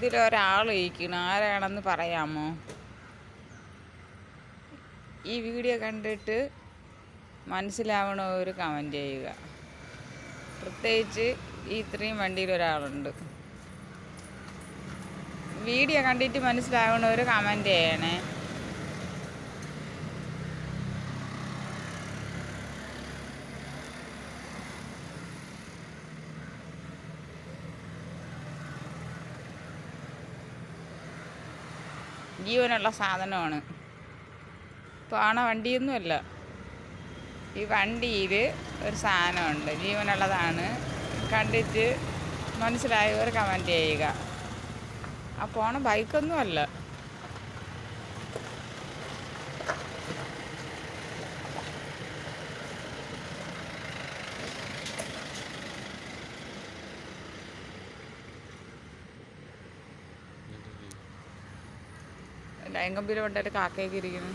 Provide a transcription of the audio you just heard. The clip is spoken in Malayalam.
ഇതിലൊരാൾ ഇരിക്കണം ആരാണെന്ന് പറയാമോ? ഈ വീഡിയോ കണ്ടിട്ട് മനസ്സിലാവണ ഒരു കമന്റ് ചെയ്യുക. പ്രത്യേകിച്ച് ഈ ഇത്രയും വണ്ടിയിൽ ഒരാളുണ്ട് വീഡിയോ കണ്ടിട്ട് മനസ്സിലാവണ ഒരു കമന്റ് ചെയ്യണേ. ജീവനുള്ള സാധനമാണ്. പോണ വണ്ടിയൊന്നുമല്ല. ഈ വണ്ടിയിൽ ഒരു സാധനമുണ്ട്. ജീവനുള്ളതാണ്. കണ്ടിട്ട് മനസ്സിലായവർ കമന്റ് ചെയ്യുക. ആ പോണ ബൈക്കൊന്നുമല്ല ലൈൻ കമ്പിയിൽ കൊണ്ടൊരു കാക്കയൊക്കെ ഇരിക്കുന്നു.